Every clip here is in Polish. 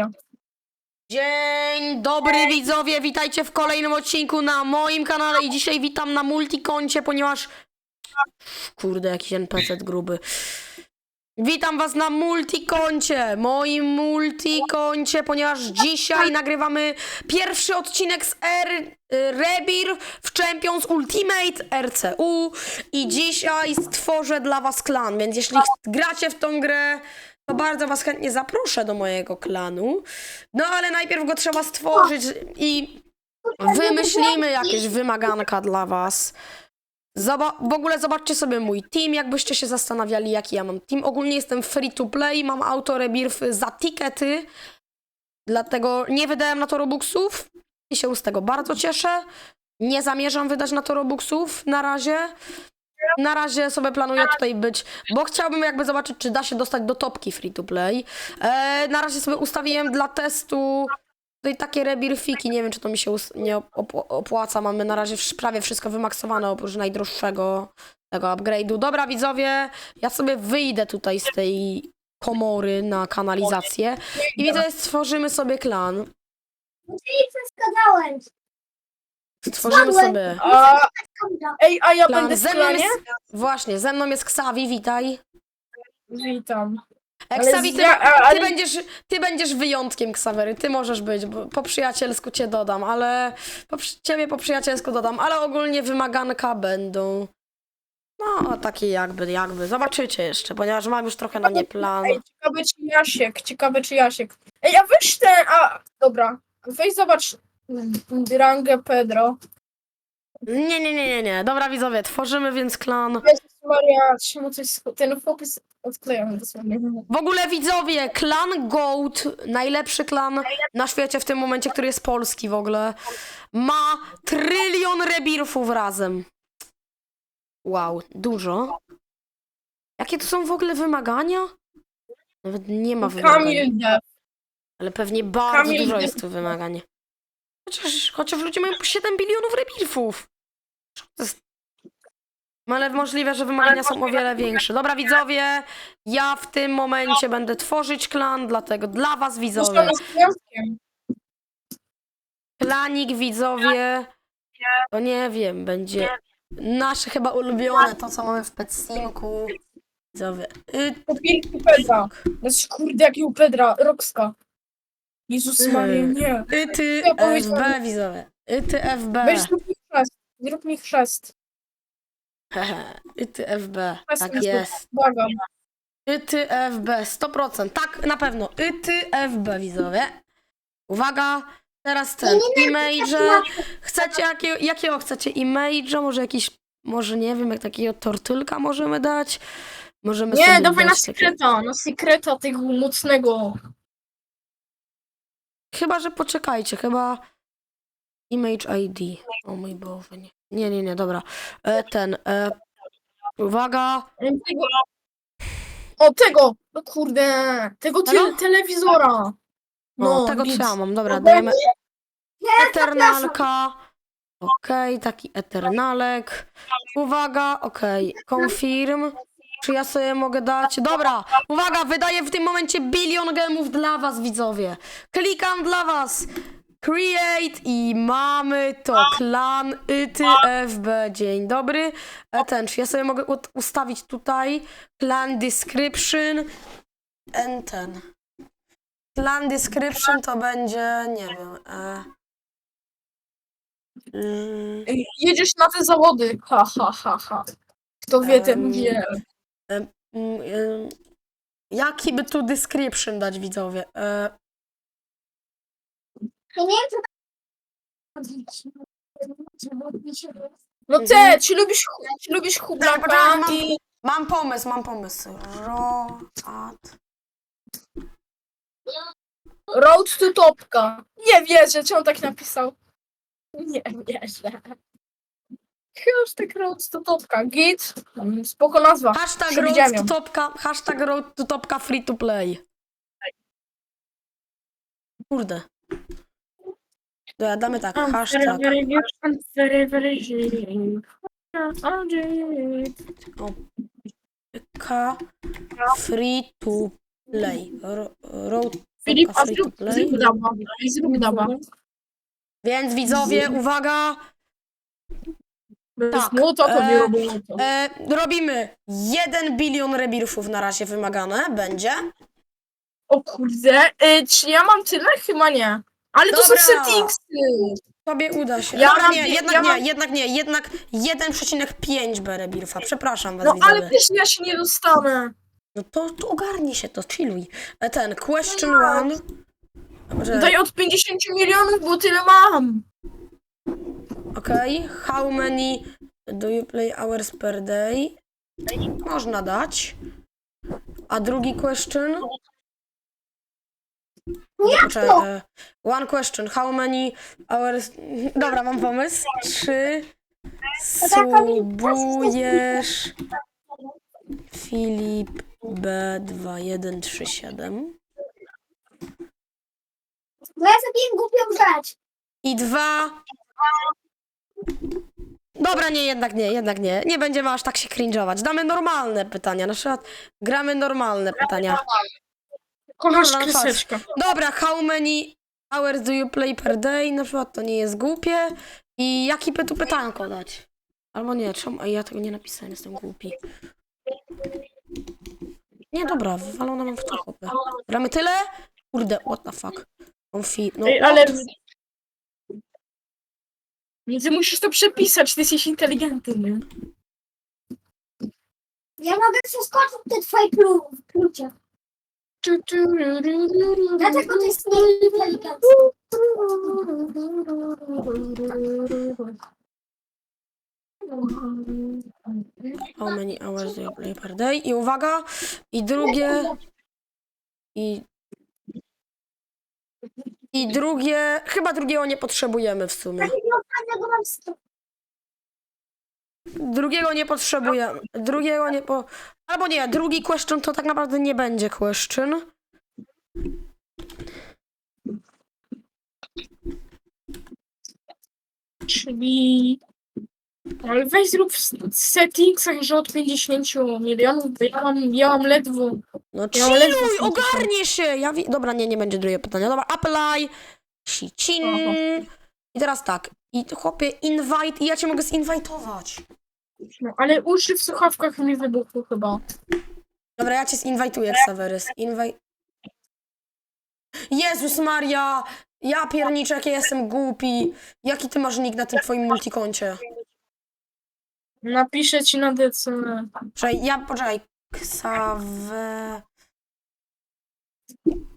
akcja. Dzień dobry widzowie, witajcie w kolejnym odcinku na moim kanale i dzisiaj witam na multikoncie, ponieważ... Kurde, jakiś NPC gruby. Witam was na multikoncie, moim multikoncie, ponieważ dzisiaj nagrywamy pierwszy odcinek z R... Rebir w Champions Ultimate RCU i dzisiaj stworzę dla was klan, więc jeśli ch- gracie w tą grę, to bardzo was chętnie zaproszę do mojego klanu. No ale najpierw go trzeba stworzyć i wymyślimy jakieś wymaganka dla was. W ogóle zobaczcie sobie mój team, jakbyście się zastanawiali, jaki ja mam team. Ogólnie jestem free to play, mam auto rebirth za tikety, dlatego nie wydałem na to robuxów i się z tego bardzo cieszę. Nie zamierzam wydać na to robuxów na razie. Na razie sobie planuję tutaj być, bo chciałbym jakby zobaczyć, czy da się dostać do topki free to play. E, na razie sobie ustawiłem dla testu tutaj takie rebirfiki. Nie wiem, czy to mi się nie op- opłaca. Mamy na razie prawie wszystko wymaksowane oprócz najdroższego tego upgrade'u. Dobra, widzowie, ja sobie wyjdę tutaj z tej komory na kanalizację i widzę, stworzymy sobie klan. Skadałem. Stworzymy Spadłem. sobie A, ej, a ja klan. będę Ze mną jest, właśnie, ze mną jest Ksawi, witaj. Witam. E, Ale Ksawi, ty, ja- a- ty, ale- będziesz, ty będziesz wyjątkiem, Ksawery. Ty możesz być, bo po przyjacielsku cię dodam, ale po, przy- ciebie po przyjacielsku dodam, ale ogólnie wymaganka będą. No, takie jakby, jakby. Zobaczycie jeszcze, ponieważ mam już trochę na nie plan. Ej, ciekawe czy Jasiek, ciekawe czy Jasiek. Ej, a weź ten, a, dobra. Weź zobacz mm, rangę Pedro. Nie, nie, nie, nie, nie. Dobra, widzowie, tworzymy więc klan. Jezus Maria, czemu coś, sk- ten odklejony dosłownie. W ogóle widzowie, klan Goat, najlepszy klan na świecie w tym momencie, który jest polski w ogóle, ma trylion rebirfów razem. Wow, dużo. Jakie to są w ogóle wymagania? Nawet nie ma wymagań, Kamil ale pewnie bardzo Kamil dużo jest tu wymagań. Chociaż, chociaż ludzie mają po 7 bilionów rebirfów. To jest... No ale możliwe, że wymagania są o wiele większe. Dobra, widzowie, ja w tym momencie będę tworzyć klan, dlatego dla was, widzowie, klanik, widzowie, to nie wiem, będzie nasze chyba ulubione, to co mamy w Petsinku. Widzowie, y, Popilki Pedra. Znaczy, kurde, jaki u Pedra, Roxka. Jezus Maria, nie. y, ty, Ja powiedziałam- FB, widzowie, y, ty, FB, Weź zrób mi chrzest. Zrób mi chrzest. hehe, y, ty, FB, tak jest. Błagam. Yty FB, 100%. Tak, na pewno. Yty FB, widzowie. Uwaga, teraz ten. Image. Chcecie, jakie, jakiego chcecie image? Może jakiś, może nie wiem, jak takiego tortylka możemy dać? Możemy Nie, sobie dawaj na dać sekreta, na sekreta tego mocnego. Chyba, że poczekajcie, chyba image ID. O mój Boże, nie. Nie, nie, nie, dobra. E, ten, e, uwaga. Tego... O, tego! No kurde, tego te Tego? telewizora. No, tego co ja mam. Dobra, dajemy Eternalka. Okej, taki Eternalek. Uwaga, okej, confirm. Czy ja sobie mogę dać? Dobra, uwaga, wydaję w tym momencie bilion gemów dla was, widzowie. Klikam dla was. Create i mamy to. Klan ITFB. Dzień dobry. E, ten, czy ja sobie mogę ut- ustawić tutaj clan description and ten. Plan description to będzie, nie wiem. E, mm, Jedziesz na te zawody. Ha, ha, ha, ha. Kto wie, ten Em, wie. Jaki by tu description dać widzowie? E, Ja nie wiem, No te, czy lubisz, czy lubisz Dobra, chublaka poczekaj, mam- i... mam pomysł, mam pomysł. Roat. Road to Topka. Nie wierzę, czy on tak napisał. Nie wierzę. Hashtag Road to Topka. Git. Mm, Spoko nazwa. Hashtag Przewidziałem road ją. to topka, hashtag road to topka free to play. Kurde. Dobra, damy tak, hashtag. K free to play. Ro, road Filip, a free to zrób, play. zrób daba. Zrób daba. Więc widzowie, uwaga, Bez Tak, młota to e, nie robię młota. e, robimy 1 bilion rebirfów na razie wymagane, będzie. O kurde, y, czy ja mam tyle? Chyba nie. Ale to są settingsy. Tobie uda się. Ja Dobra, mam- nie, jednak ja nie, mam- jednak nie, jednak 1,5 B rebirfa. Przepraszam was, No widzowie. ale też ja się nie dostanę. No to, to ogarnij się, to chilluj. E, Ten, question one. Dobrze, Daj od 50 milionów, bo tyle mam. Okej, how many do you play hours per day? Można dać. A drugi question? Nie, Poczekaj, e, one question, how many hours... Dobra, mam pomysł. Czy subujesz Filip B2137? Bo ja zrobiłem głupią rzecz. I dwa. Dobra, nie, jednak nie, jednak nie. Nie będziemy aż tak się cringe'ować. Damy normalne pytania. Na przykład gramy normalne pytania. Dobra, kreseczkę. Dobra, how many hours do you play per day? Na przykład to nie jest głupie. I jaki by tu pytanko dać? Albo nie, czemu? A ja tego nie napisałem, jestem głupi. Nie, dobra, wywalone mam w to chłopie. Gramy tyle? Kurde, what the fuck. Konfi... No, Ej, ale... Więc musisz to przepisać, ty jesteś inteligentny. nie? Ja mogę przeskoczyć te twoje klu- klucze. Dlatego to jest nieinteligentne. How many hours do you play per day? I uwaga, i drugie. I. I drugie. Chyba drugiego nie potrzebujemy w sumie. Drugiego nie potrzebujemy. Drugiego nie po. Albo nie, drugi question to tak naprawdę nie będzie question. Czyli... Ale weź zrób w s- settingsach, że od 50 milionów, bo ja mam, ja mam ledwo... No Ja mam ledwo chilluj, 50. ogarnij się! Ja wi- Dobra, nie, nie będzie drugiego pytania. Dobra, apply. Chin. Aha. I teraz tak. I chłopie, invite. I ja cię mogę zinwajtować. No, ale uszy w słuchawkach mi wybuchły chyba. Dobra, ja cię zinwajtuję, Xaverys. Inwaj... Jezus Maria! Ja pierniczę, jak ja jestem głupi. Jaki ty masz nick na tym twoim multikoncie? Napiszę ci na DC. Czekaj, ja, poczekaj. Ksawe...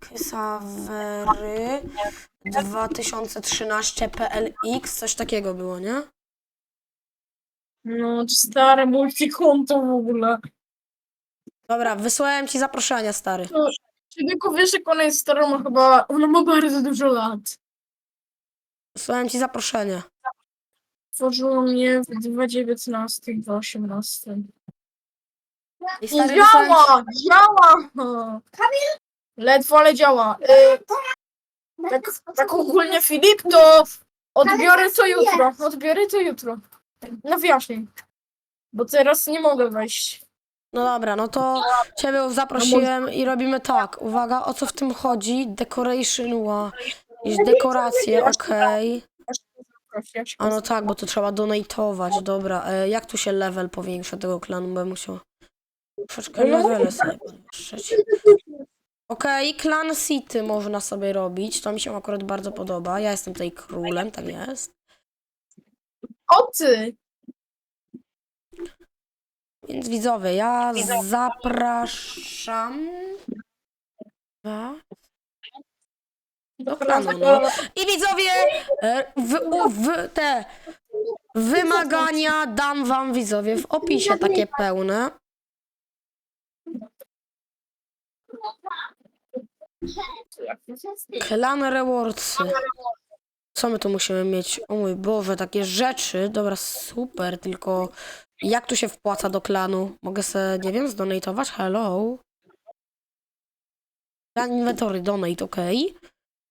Ksawery 2013 PLX, coś takiego było, nie? No, stare multikonto w ogóle. Dobra, wysłałem ci zaproszenia, stary. Czy tylko wiesz, jak ona jest stara, ma chyba... Ona ma bardzo dużo lat. Wysłałem ci zaproszenie. Tworzyło mnie w 2019, 2018. I stary, wysłałem działa! Działa! Ledwo, ale działa. Y, tak, tak ogólnie Filip, to odbiorę to jutro. Odbiorę to jutro. No wyjaśnij. Bo teraz nie mogę wejść. No dobra, no to ciebie zaprosiłem i robimy tak. Uwaga, o co w tym chodzi? Decoration ła. Jakieś dekoracje, okej. Prosić. A no tak, bo to trzeba donatować, dobra. E, jak tu się level powiększa tego klanu? Będę musiał troszeczkę levele sobie podwyższyć. Okej, klan City można sobie robić. To mi się akurat bardzo podoba. Ja jestem tutaj królem, tak jest. O ty! Więc widzowie, ja zapraszam. was Do klanu, no. I widzowie, e, w, u- w te wymagania dam wam widzowie w opisie takie pełne. Klan Rewardsy. Co my tu musimy mieć? O mój Boże, takie rzeczy. Dobra, super, tylko jak tu się wpłaca do klanu? Mogę se, nie wiem, zdonatować? Hello? Plan inwentory, donate, ok.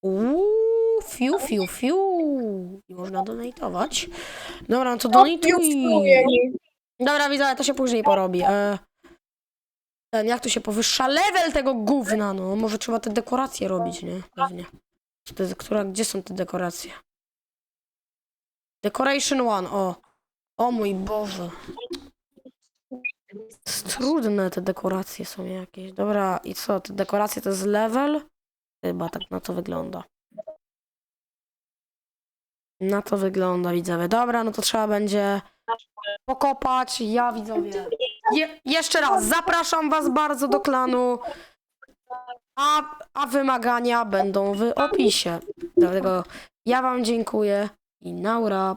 Uuu, fiu, fiu, fiu. I można donatować. Dobra, no to donatuj. Dobra, widzę, to się później porobi. E, ten, jak to się powyższa level tego gówna, no. Może trzeba te dekoracje robić, nie? Pewnie. Czy to jest, która, gdzie są te dekoracje? Decoration one, o. O mój Boże. Trudne te dekoracje są jakieś. Dobra, i co? Te dekoracje to jest level? Chyba tak na to wygląda. Na to wygląda, widzowie. Dobra, no to trzeba będzie pokopać. Ja, widzowie. Je, jeszcze raz, zapraszam was bardzo do klanu. A, a wymagania będą w opisie. Dlatego ja wam dziękuję i naura.